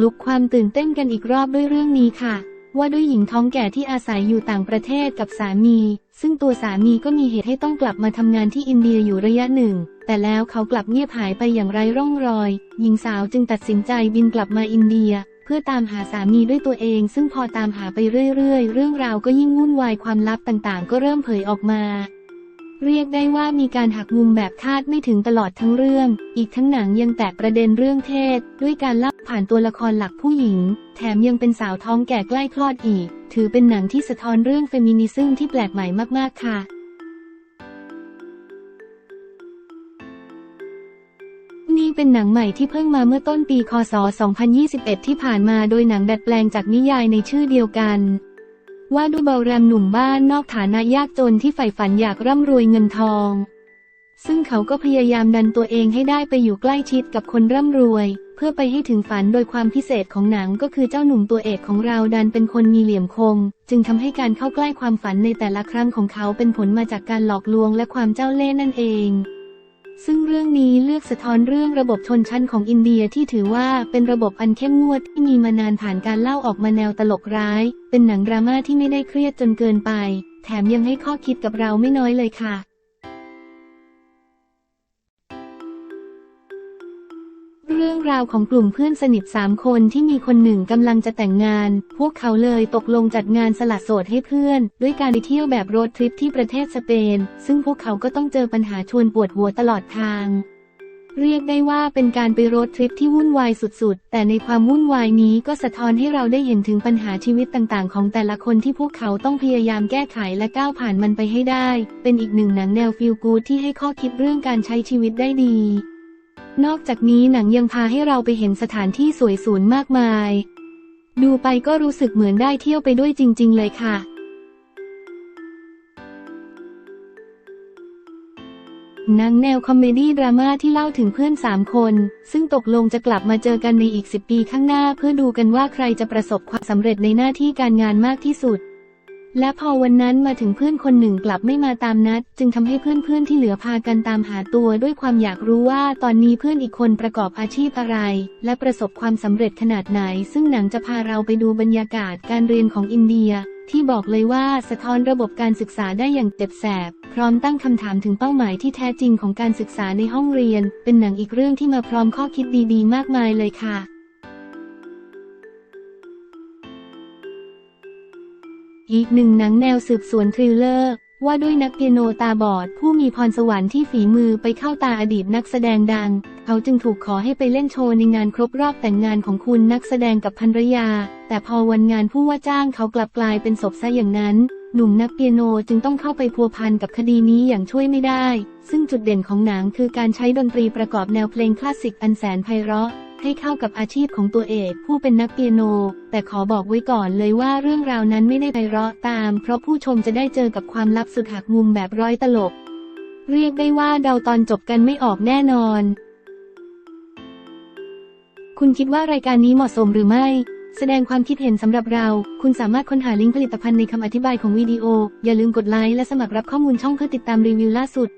ลุกความตื่นเต้นกันอีกรอบด้วยเรื่องนี้ค่ะ ว่าด้วยหญิงท้องแก่ที่อาศัยอยู่ต่างประเทศกับสามี ซึ่งตัวสามีก็มีเหตุให้ต้องกลับมาทำงานที่อินเดียอยู่ระยะหนึ่ง แต่แล้วเขากลับเงียบหายไปอย่างไร้ร่องรอย หญิงสาวจึงตัดสินใจบินกลับมาอินเดีย เพื่อตามหาสามีด้วยตัวเอง ซึ่งพอตามหาไปเรื่อยๆ เรื่องราวก็ยิ่งวุ่นวายความลับต่างๆ ก็เริ่มเผยออกมาเรียกได้ว่ามีการหักมุมแบบคาดไม่ถึงตลอดทั้งเรื่อง อีกทั้งหนังยังแตกประเด็นเรื่องเพศด้วยการเล่า ผ่านตัวละครหลักผู้หญิง แถมยังเป็นสาวท้องแก่ใกล้คลอดอีก ถือเป็นหนังที่สะท้อนเรื่องเฟมินิซึมที่แปลกใหม่มาก ๆ ค่ะนี่เป็นหนังใหม่ที่เพิ่งมาเมื่อต้นปี คศ 2021 ที่ผ่านมาโดยหนังดัดแปลงจากนิยายในชื่อเดียวกัน ว่าด้วยเบาแรมหนุ่มบ้านนอกฐานะยากจนที่ใฝ่ฝันอยากร่ำรวยเงินทอง ซึ่งเขาก็พยายามดันตัวเองให้ได้ไปอยู่ใกล้ชิดกับคนร่ำรวย เพื่อไปให้ถึงฝันโดยความพิเศษของหนังก็คือเจ้าหนุ่มตัวเอกของเราดันเป็นคนมีเหลี่ยมคม จึงทำให้การเข้าใกล้ความฝันในแต่ละครั้งของเขาเป็นผลมาจากการหลอกลวงและความเจ้าเล่ห์นั่นเองซึ่งเรื่องนี้เลือกสะท้อนเรื่องระบบชนชั้นของอินเดียที่ถือว่าเป็นระบบอันเข้มงวดที่มีมานานผ่านการเล่าออกมาแนวตลกร้าย เป็นหนังดราม่าที่ไม่ได้เครียดจนเกินไป แถมยังให้ข้อคิดกับเราไม่น้อยเลยค่ะ รื่องราวของกลุ่มเพื่อนสนิทสามคนที่มีคนหนึ่งกำลังจะแต่งงาน พวกเขาเลยตกลงจัดงานสละโสดให้เพื่อน ด้วยการไปเที่ยวแบบโรดทริปที่ประเทศสเปน ซึ่งพวกเขาก็ต้องเจอปัญหาชวนปวดหัวตลอดทาง เรียกได้ว่าเป็นการไปโรดทริปที่วุ่นวายสุดๆ แต่ในความวุ่นวายนี้ก็สะท้อนให้เราได้เห็นถึงปัญหาชีวิตต่างๆ ของแต่ละคนที่พวกเขาต้องพยายามแก้ไขและก้าวผ่านมันไปให้ได้ เป็นอีกหนึ่งหนังแนวฟิลกูดที่ให้ข้อคิดเรื่องการใช้ชีวิตได้ดี นอกจากนี้หนังยังพาให้เราไปเห็นสถานที่สวยสูนมากมาย ดูไปก็รู้สึกเหมือนได้เที่ยวไปด้วยจริง ๆ เลยค่ะ หนังแนวคอมเมดี้ดราม่าที่เล่าถึงเพื่อนสามคน ซึ่งตกลงจะกลับมาเจอกันในอีก10ปีข้างหน้า เพื่อดูกันว่าใครจะประสบความสำเร็จในหน้าที่การงานมากที่สุด และพอวันนั้นมาถึงเพื่อนคนหนึ่งกลับไม่มาตามนัด จึงทำให้เพื่อนๆที่เหลือพากันตามหาตัวด้วยความอยากรู้ว่าตอนนี้เพื่อนอีกคนประกอบอาชีพอะไร และประสบความสำเร็จขนาดไหน ซึ่งหนังจะพาเราไปดูบรรยากาศการเรียนของอินเดีย ที่บอกเลยว่าสะท้อนระบบการศึกษาได้อย่างเจ็บแสบ พร้อมตั้งคำถามถึงเป้าหมายที่แท้จริงของการศึกษาในห้องเรียน เป็นหนังอีกเรื่องที่มาพร้อมข้อคิดดีๆ มากมายเลยค่ะ อีกหนึ่งหนังแนวสืบสวนทริลเลอร์ ว่าด้วยนักเปียโนตาบอด ผู้มีพรสวรรค์ที่ฝีมือไปเข้าตาอดีตนักแสดงดัง เขาจึงถูกขอให้ไปเล่นโชว์ในงานครบรอบแต่งงานของคุณนักแสดงกับภรรยา แต่พอวันงานผู้ว่าจ้างเขากลับกลายเป็นศพซะอย่างนั้นหนุ่มนักเปียโนจึงต้องเข้าไปพัวพันกับคดีนี้อย่างช่วยไม่ได้ ซึ่งจุดเด่นของหนังคือการใช้ดนตรีประกอบแนวเพลงคลาสสิกอันแสนไพเราะ ให้เข้ากับอาชีพของตัวเอกผู้เป็นนักเปียโน แต่ขอบอกไว้ก่อนเลยว่าเรื่องราวนั้นไม่ได้ไพเราะตาม เพราะผู้ชมจะได้เจอกับความลับสุดหักมุมแบบร้อยตลบเรียกได้ว่าเดาตอนจบกันไม่ออกแน่นอน คุณคิดว่ารายการนี้เหมาะสมหรือไม่ แสดงความคิดเห็นสำหรับเรา คุณสามารถค้นหาลิงก์ผลิตภัณฑ์ในคำอธิบายของวิดีโอ อย่าลืมกดไลค์และสมัครรับข้อมูลช่องเพื่อติดตามรีวิวล่าสุด